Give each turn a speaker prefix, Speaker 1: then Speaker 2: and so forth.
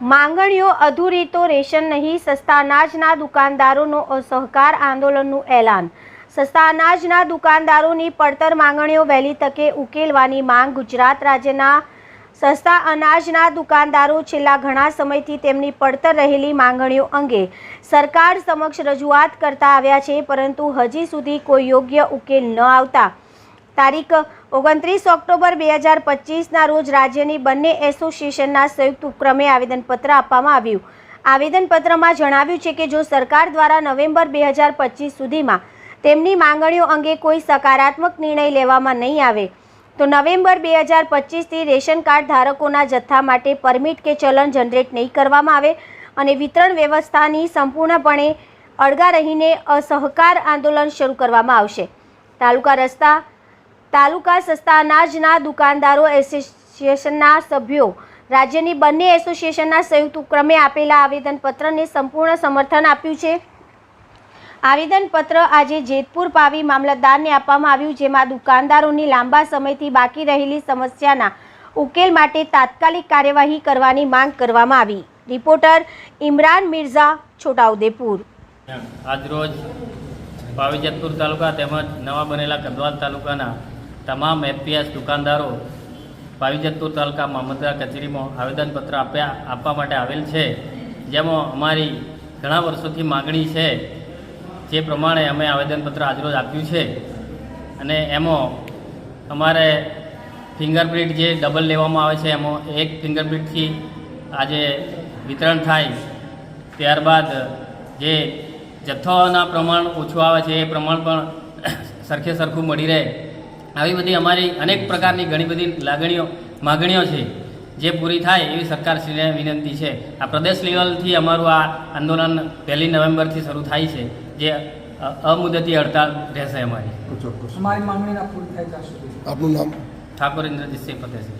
Speaker 1: માંગણીઓ અધૂરી તો રેશન નહીં સસ્તા અનાજના દુકાનદારોનો અસહકાર આંદોલનનું એલાન. સસ્તા અનાજના દુકાનદારોની પડતર માંગણીઓ વહેલી તકે ઉકેલવાની માંગ ગુજરાત રાજ્યના સસ્તા અનાજના દુકાનદારો છેલ્લા ઘણા સમયથી તેમની પડતર રહેલી માંગણીઓ અંગે સરકાર સમક્ષ રજૂઆત કરતા આવ્યા છે, પરંતુ હજી સુધી કોઈ યોગ્ય ઉકેલ ન આવતા તારીખ ઓગણત્રીસ ઓક્ટોબર બે હજાર પચીસના રોજ રાજ્યની બંને એસોસિએશનના સંયુક્ત ઉપક્રમે આવેદનપત્ર આપવામાં આવ્યું. આવેદનપત્રમાં જણાવ્યું છે કે જો સરકાર દ્વારા નવેમ્બર બે હજાર પચીસ સુધીમાં તેમની માંગણીઓ અંગે કોઈ સકારાત્મક નિર્ણય લેવામાં નહીં આવે, તો નવેમ્બર બે હજાર પચીસથી રેશન કાર્ડ ધારકોના જથ્થા માટે પરમિટ કે ચલણ જનરેટ નહીં કરવામાં આવે અને વિતરણ વ્યવસ્થાની સંપૂર્ણપણે અળગા રહીને અસહકાર આંદોલન શરૂ કરવામાં આવશે. તાલુકા રસ્તા તાલુકા સસ્તા અનાજના દુકાનદારો એસોસિએશનના સભ્યો, રાજ્યની બંને એસોસિએશનના સંયુક્ત ઉપક્રમે આપેલા આવેદનપત્રને સંપૂર્ણ સમર્થન આપ્યું છે. આવેદનપત્ર આજે જેતપુર પાવી મામલતદારને આપવામાં આવ્યું, જેમાં દુકાનદારોની લાંબા સમયથી બાકી રહેલી સમસ્યાના ઉકેલ માટે તાત્કાલિક કાર્યવાહી કરવાની માંગ કરવામાં આવી. રિપોર્ટર ઇમરાન મિર્ઝા, છોટાઉદેપુર.
Speaker 2: આજરોજ પાવીજતપુર તાલુકા તેમજ નવા બનેલા કંદવાલ તાલુકાના તમામ એફપીએસ દુકાનદારો પાવીજતપુર તાલુકા મામલતદાર કચેરીમાં આવેદનપત્ર આપ્યા, આપવા માટે આવેલ છે. જેમાં અમારી ઘણા વર્ષોથી માગણી છે, જે પ્રમાણે અમે આવેદનપત્ર આજરોજ આપ્યું છે. અને એમાં અમારે ફિંગરપ્રિન્ટ જે ડબલ લેવામાં આવે છે, એમાં એક ફિંગરપ્રિન્ટથી આજે વિતરણ થાય. ત્યારબાદ જે જથ્થાઓના પ્રમાણ ઓછું આવે છે, એ પ્રમાણ પણ સરખે સરખું મળી રહે. આવી બધી અમારી અનેક પ્રકારની ઘણી બધી લાગણીઓ માગણીઓ છે જે પૂરી થાય એવી સરકારશ્રીને વિનંતી છે. આ પ્રદેશ લેવલથી અમારું આ આંદોલન પહેલી નવેમ્બરથી શરૂ થાય છે જે અમુદતી હડતાલ રહેશે અમારી.
Speaker 3: ચોક્કસ.
Speaker 4: અમારી માંગણીના પૂરી થાય ત્યાં સુધી.
Speaker 3: આપનું નામ?
Speaker 2: ઠાકોર ઇન્દ્રજીતસિંહ ફતેહસિંહ